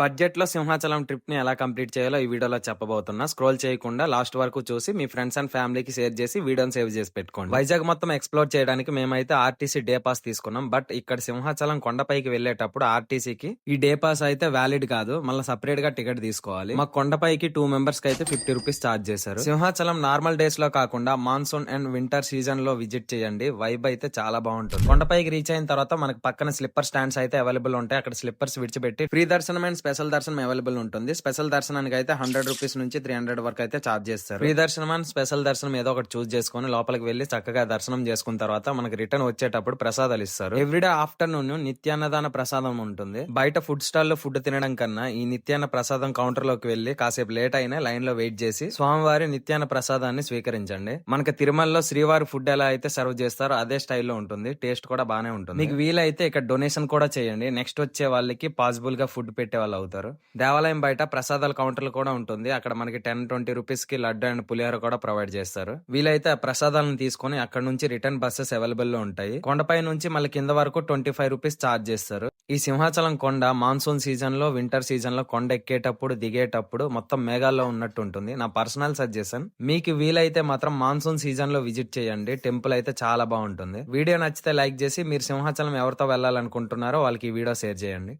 బడ్జెట్లో సింహాచలం ట్రిప్ని ఎలా కంప్లీట్ చేయాలో ఈ వీడియోలో చెప్పబోతున్నా. స్క్రోల్ చేయకుండా లాస్ట్ వరకు చూసి మీ ఫ్రెండ్స్ అండ్ ఫ్యామిలీకి షేర్ చేసి వీడియోని సేవ్ చేసి పెట్టుకోండి. వైజాగ్ మొత్తం ఎక్స్ప్లోర్ చేయడానికి మేమైతే ఆర్టీసీ డే పాస్ తీసుకున్నాం. బట్ ఇక్కడ సింహాచలం కొండపైకి వెళ్ళేటప్పుడు ఆర్టీసీకి ఈ డే పాస్ అయితే వ్యాలిడ్ కాదు. మళ్ళీ సపరేట్గా టికెట్ తీసుకోవాలి. మా కొండపైకి టూ మెంబర్స్కి అయితే ఫిఫ్టీ రూపీస్ చార్జ్ చేశారు. సింహాచలం నార్మల్ డేస్లో కాకుండా మాన్సూన్ అండ్ వింటర్ సీజన్లో విజిట్ చేయండి. వైబ్ అయితే చాలా బాగుంటుంది. కొండపైకి రీచ్ అయిన తర్వాత మనకు పక్కన స్లిప్పర్ స్టాండ్స్ అయితే అవైలబుల్ ఉంటాయి. అక్కడ స్లిప్పర్స్ విడిచిపెట్టి ఫ్రీ దర్శనం అండ్ స్పెషల్ దర్శనం అవైలబుల్ ఉంటుంది. స్పెషల్ దర్శనానికి అయితే హండ్రెడ్ రూపీస్ నుంచి త్రీ హండ్రెడ్ వరకు అయితే చార్జ్ చేస్తారు. ఫ్రీ దర్శనం అండ్ స్పెషల్ దర్శనం ఏదో ఒకటి చూస్ చేసుకొని లోపలికి వెళ్ళి చక్కగా దర్శనం చేసుకున్న తర్వాత మనకి రిటర్న్ వచ్చేటప్పుడు ప్రసాదాలు ఇస్తారు. ఎవ్రీడే ఆఫ్టర్నూన్ నిత్యాన్నదాన ప్రసాదం ఉంటుంది. బయట ఫుడ్ స్టాల్లో ఫుడ్ తినడం కన్నా ఈ నిత్యాన్న ప్రసాదం కౌంటర్లోకి వెళ్ళి కాసేపు లేట్ అయినా లైన్లో వెయిట్ చేసి స్వామివారి నిత్యాన్న ప్రసాదాన్ని స్వీకరించండి. మనకి తిరుమలలో శ్రీవారి ఫుడ్ ఎలా అయితే సర్వ్ చేస్తారో అదే స్టైల్లో ఉంటుంది. టేస్ట్ కూడా బానే ఉంటుంది. మీకు వీలైతే ఇక్కడ డొనేషన్ కూడా చేయండి. నెక్స్ట్ వచ్చే వాళ్ళకి పాసిబుల్గా ఫుడ్ పెట్టే వాళ్ళు అవుతారు. దేవాలయం బయట ప్రసాదాల కౌంటర్లు కూడా ఉంటుంది. అక్కడ మనకి టెన్ ట్వంటీ రూపీస్కి లడ్డు అండ్ పులిహోర కూడా ప్రొవైడ్ చేస్తారు. వీలైతే ఆ ప్రసాదాలను తీసుకొని అక్కడ నుంచి రిటర్న్ బస్సెస్ అవైలబుల్లో ఉంటాయి. కొండపై నుంచి మళ్ళీ కింద వరకు ట్వంటీ ఫైవ్ రూపీస్ చార్జ్ చేస్తారు. ఈ సింహాచలం కొండ మాన్సూన్ సీజన్లో వింటర్ సీజన్లో కొండ ఎక్కేటప్పుడు దిగేటప్పుడు మొత్తం మేఘాల్లో ఉన్నట్టు ఉంటుంది. నా పర్సనల్ సజెషన్ మీకు వీలైతే మాత్రం మాన్సూన్ సీజన్లో విజిట్ చేయండి. టెంపుల్ అయితే చాలా బాగుంటుంది. వీడియో నచ్చితే లైక్ చేసి మీరు సింహాచలం ఎవరితో వెళ్ళాలనుకుంటున్నారో వాళ్ళకి ఈ వీడియో షేర్ చేయండి.